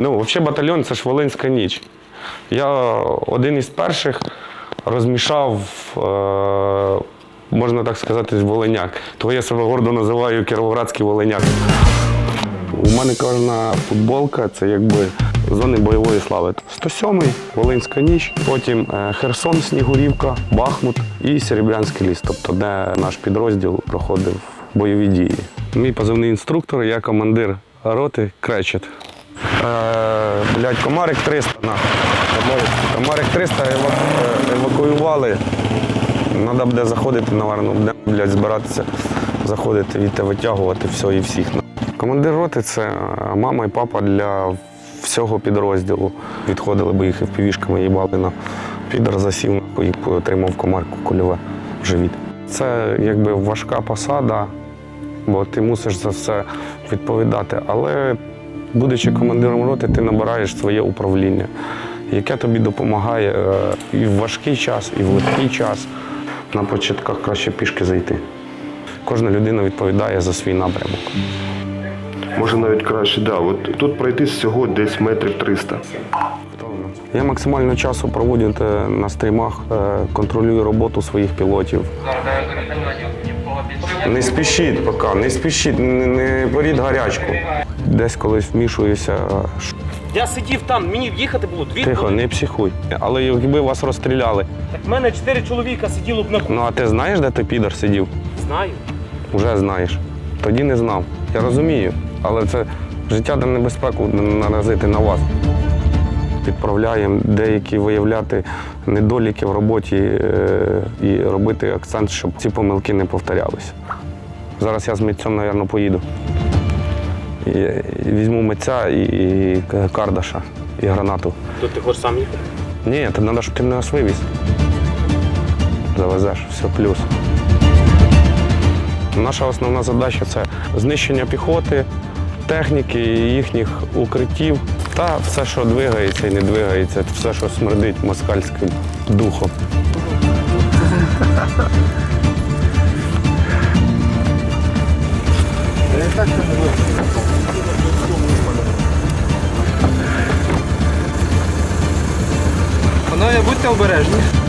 Ну, взагалі батальйон це ж Волинська ніч. Я один із перших розмішав, е, можна так сказати, волиняк. Того я себе гордо називаю кіровоградський волиняк. У мене кожна футболка це якби зони бойової слави. 107-й, Волинська ніч, потім е, Херсон, Снігурівка, Бахмут і Серебрянський ліс, тобто де наш підрозділ проходив бойові дії. Мій позивний інструктор, я командир роти Кречет. Е, блядь, комарик 300, на. Комарик, комарик 300 е, евакуювали. Треба буде заходити, напевно, буде блядь, збиратися, заходити, відти витягувати все і всіх. Командир роти це е, мама і папа для всього підрозділу. Відходили, бо їх і впівішками їбали на підер засів, нахуй, і отримав комарку кульове в живіт. Це якби важка посада, бо ти мусиш за все відповідати. Але будучи командиром роти, ти набираєш своє управління, яке тобі допомагає е, і в важкий час, і в легкий час. На початках краще пішки зайти. Кожна людина відповідає за свій напрямок. Може навіть краще, да. От тут пройти всього десь метрів 300. Я максимально часу проводжу на стрімах, е, контролюю роботу своїх пілотів. Не спішіть поки, не спішіть, не, не беріть гарячку. Десь колись вмішуюся. Я сидів там, мені їхати було дві Тихо, години. не психуй. Але якби вас розстріляли. Так в мене чотири чоловіка сиділо б на Ну а ти знаєш, де той підар сидів? Знаю. Уже знаєш. Тоді не знав. Я розумію, але це життя та небезпеку наразити на вас. Відправляємо деякі виявляти недоліки в роботі е, і робити акцент, щоб ці помилки не повторялися. Зараз я з митцем, мабуть, поїду. Візьму митця і, і кардаша, і гранату. То ти хочеш сам їхати? Ні, то треба, щоб ти нас вивіз. Завезеш, все плюс. Наша основна задача це знищення піхоти, техніки, їхніх укриттів та все, що двигається і не двигається, все, що смердить москальським духом. Панове, будьте обережні.